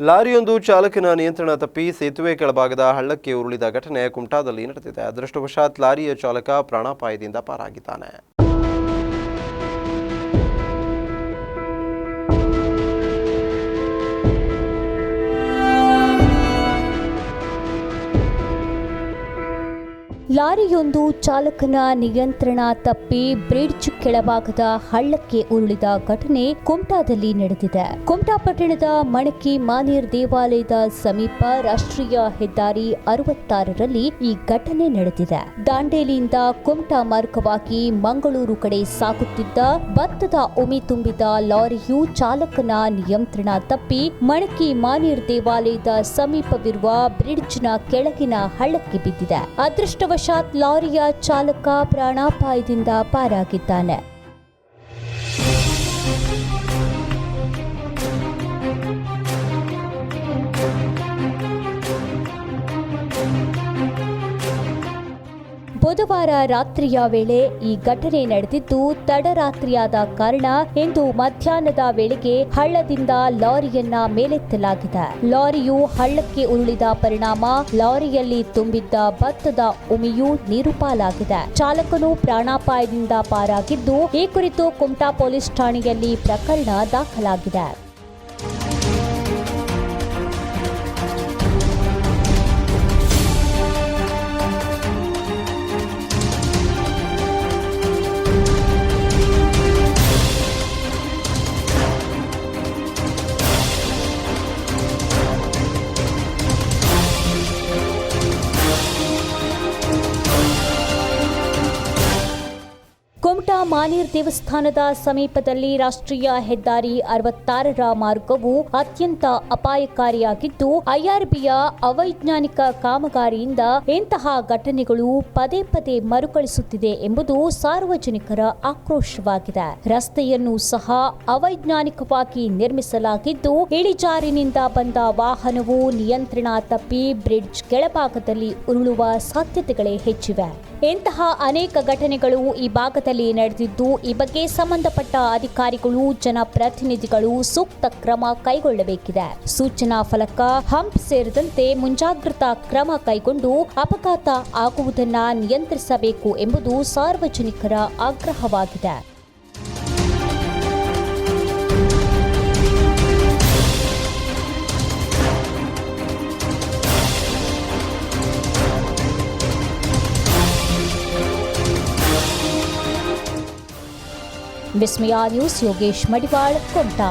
ಲಾರಿಯೊಂದು ಚಾಲಕನ ನಿಯಂತ್ರಣ ತಪ್ಪಿ ಸೇತುವೆ ಕೆಳಭಾಗದ ಹಳ್ಳಕ್ಕೆ ಉರುಳಿದ ಘಟನೆ ಕುಮಟಾದಲ್ಲಿ ನಡೆದಿದೆ. ಅದೃಷ್ಟವಶಾತ್ ಲಾರಿಯ ಚಾಲಕ ಪ್ರಾಣಾಪಾಯದಿಂದ ಪಾರಾಗಿದ್ದಾನೆ. ಲಾರಿಯೊಂದು ಚಾಲಕನ ನಿಯಂತ್ರಣ ತಪ್ಪಿ ಬ್ರಿಡ್ಜ್ ಕೆಳಭಾಗದ ಹಳ್ಳಕ್ಕೆ ಉರುಳಿದ ಘಟನೆ ಕುಮಟಾದಲ್ಲಿ ನಡೆದಿದೆ. ಕುಮಟಾ ಪಟ್ಟಣದ ಮಣಕಿ ಮಾನೇರ್ ದೇವಾಲಯದ ಸಮೀಪ ರಾಷ್ಟ್ರೀಯ ಹೆದ್ದಾರಿ ಅರವತ್ತಾರರಲ್ಲಿ ಈ ಘಟನೆ ನಡೆದಿದೆ. ದಾಂಡೇಲಿಯಿಂದ ಕುಮಟಾ ಮಾರ್ಗವಾಗಿ ಮಂಗಳೂರು ಕಡೆ ಸಾಗುತ್ತಿದ್ದ ಭತ್ತದ ಉಮಿ ತುಂಬಿದ ಲಾರಿಯು ಚಾಲಕನ ನಿಯಂತ್ರಣ ತಪ್ಪಿ ಮಣಕಿ ಮಾನೇರ್ ದೇವಾಲಯದ ಸಮೀಪವಿರುವ ಬ್ರಿಡ್ಜ್ನ ಕೆಳಗಿನ ಹಳ್ಳಕ್ಕೆ ಬಿದ್ದಿದೆ. ಅದೃಷ್ಟವಶಾತ್ ಲಾರಿಯ ಚಾಲಕ ಪ್ರಾಣಾಪಾಯದಿಂದ ಪಾರಾಗಿದ್ದಾನೆ. ಬುಧವಾರ ರಾತ್ರಿಯ ವೇಳೆ ಈ ಘಟನೆ ನಡೆದಿದ್ದು, ತಡರಾತ್ರಿಯಾದ ಕಾರಣ ಇಂದು ಮಧ್ಯಾಹ್ನದ ವೇಳೆಗೆ ಹಳ್ಳದಿಂದ ಲಾರಿಯನ್ನ ಮೇಲೆತ್ತಲಾಗಿದೆ. ಲಾರಿಯು ಹಳ್ಳಕ್ಕೆ ಉರುಳಿದ ಪರಿಣಾಮ, ಲಾರಿಯಲ್ಲಿ ತುಂಬಿದ್ದ ಭತ್ತದ ಉಮಿಯು ನೀರುಪಾಲಾಗಿದೆ. ಚಾಲಕನು ಪ್ರಾಣಾಪಾಯದಿಂದ ಪಾರಾಗಿದ್ದು, ಈ ಕುರಿತು ಕುಮಟಾ ಪೊಲೀಸ್ ಠಾಣೆಯಲ್ಲಿ ಪ್ರಕರಣ ದಾಖಲಾಗಿದೆ. ಕುಮಟಾ ಮಾನೇರ್ ದೇವಸ್ಥಾನದ ಸಮೀಪದಲ್ಲಿ ರಾಷ್ಟ್ರೀಯ ಹೆದ್ದಾರಿ ಅರವತ್ತಾರರ ಮಾರ್ಗವು ಅತ್ಯಂತ ಅಪಾಯಕಾರಿಯಾಗಿದ್ದು ಐಆರ್ಬಿಯ ಅವೈಜ್ಞಾನಿಕ ಕಾಮಗಾರಿಯಿಂದ ಇಂತಹ ಘಟನೆಗಳು ಪದೇ ಪದೇ ಮರುಕಳಿಸುತ್ತಿದೆ ಎಂಬುದು ಸಾರ್ವಜನಿಕರ ಆಕ್ರೋಶವಾಗಿದೆ. ರಸ್ತೆಯನ್ನು ಸಹ ಅವೈಜ್ಞಾನಿಕವಾಗಿ ನಿರ್ಮಿಸಲಾಗಿದ್ದು, ಇಳಿಜಾರಿನಿಂದ ಬಂದ ವಾಹನವು ನಿಯಂತ್ರಣ ತಪ್ಪಿ ಬ್ರಿಡ್ಜ್ ಕೆಳಭಾಗದಲ್ಲಿ ಉರುಳುವ ಸಾಧ್ಯತೆಗಳೇ ಹೆಚ್ಚಿವೆ. ಇಂತಹ ಅನೇಕ ಘಟನೆಗಳು ಈ ಭಾಗದಲ್ಲಿ ನಡೆದಿದ್ದು, ಈ ಬಗ್ಗೆ ಸಂಬಂಧಪಟ್ಟ ಅಧಿಕಾರಿಗಳು, ಜನಪ್ರತಿನಿಧಿಗಳು ಸೂಕ್ತ ಕ್ರಮ ಕೈಗೊಳ್ಳಬೇಕಿದೆ. ಸೂಚನಾ ಫಲಕ ಹಂಪ್ ಸೇರಿದಂತೆ ಮುಂಜಾಗ್ರತಾ ಕ್ರಮ ಕೈಗೊಂಡು ಅಪಘಾತ ಆಗುವುದನ್ನು ನಿಯಂತ್ರಿಸಬೇಕು ಎಂಬುದು ಸಾರ್ವಜನಿಕರ ಆಗ್ರಹವಾಗಿದೆ. विस्मया न्यूज़ योगेश मडिवाड़ कुमटा